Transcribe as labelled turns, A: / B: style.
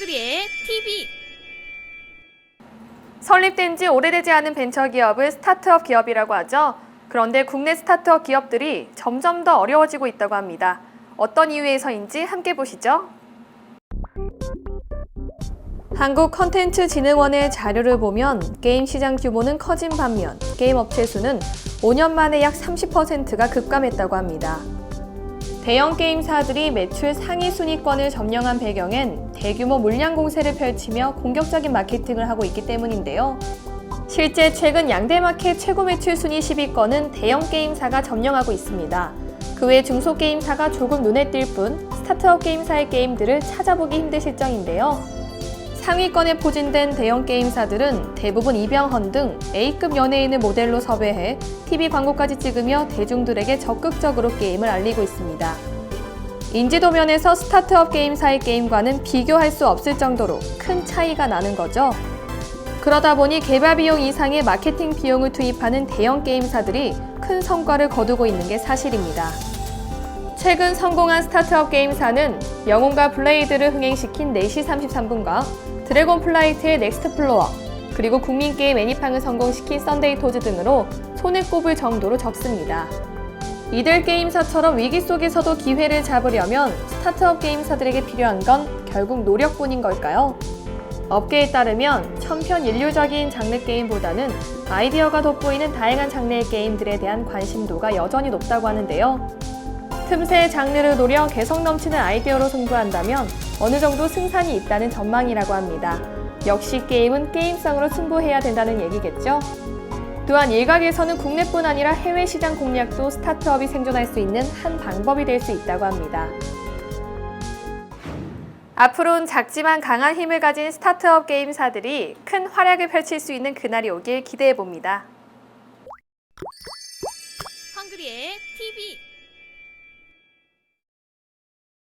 A: 헝그리의 TV
B: 설립된 지 오래되지 않은 벤처 기업을 스타트업 기업이라고 하죠. 그런데 국내 스타트업 기업들이 점점 더 어려워지고 있다고 합니다. 어떤 이유에서인지 함께 보시죠. 한국 컨텐츠 진흥원의 자료를 보면 게임 시장 규모는 커진 반면 게임 업체 수는 5년 만에 약 30%가 급감했다고 합니다. 대형 게임사들이 매출 상위 순위권을 점령한 배경엔 대규모 물량 공세를 펼치며 공격적인 마케팅을 하고 있기 때문인데요. 실제 최근 양대 마켓 최고 매출 순위 10위권은 대형 게임사가 점령하고 있습니다. 그 외 중소 게임사가 조금 눈에 띌 뿐 스타트업 게임사의 게임들을 찾아보기 힘든 실정인데요. 상위권에 포진된 대형 게임사들은 대부분 이병헌 등 A급 연예인을 모델로 섭외해 TV 광고까지 찍으며 대중들에게 적극적으로 게임을 알리고 있습니다. 인지도 면에서 스타트업 게임사의 게임과는 비교할 수 없을 정도로 큰 차이가 나는 거죠. 그러다 보니 개발 비용 이상의 마케팅 비용을 투입하는 대형 게임사들이 큰 성과를 거두고 있는 게 사실입니다. 최근 성공한 스타트업 게임사는 영웅과 블레이드를 흥행시킨 4시 33분과 드래곤 플라이트의 넥스트 플로어, 그리고 국민게임 애니팡을 성공시킨 썬데이 토즈 등으로 손에 꼽을 정도로 적습니다. 이들 게임사처럼 위기 속에서도 기회를 잡으려면 스타트업 게임사들에게 필요한 건 결국 노력뿐인 걸까요? 업계에 따르면 천편일률적인 장르 게임보다는 아이디어가 돋보이는 다양한 장르의 게임들에 대한 관심도가 여전히 높다고 하는데요. 틈새 장르를 노려 개성 넘치는 아이디어로 승부한다면 어느 정도 승산이 있다는 전망이라고 합니다. 역시 게임은 게임성으로 승부해야 된다는 얘기겠죠? 또한 일각에서는 국내뿐 아니라 해외 시장 공략도 스타트업이 생존할 수 있는 한 방법이 될 수 있다고 합니다. 앞으로는 작지만 강한 힘을 가진 스타트업 게임사들이 큰 활약을 펼칠 수 있는 그날이 오길 기대해 봅니다.
A: 헝그리의 TV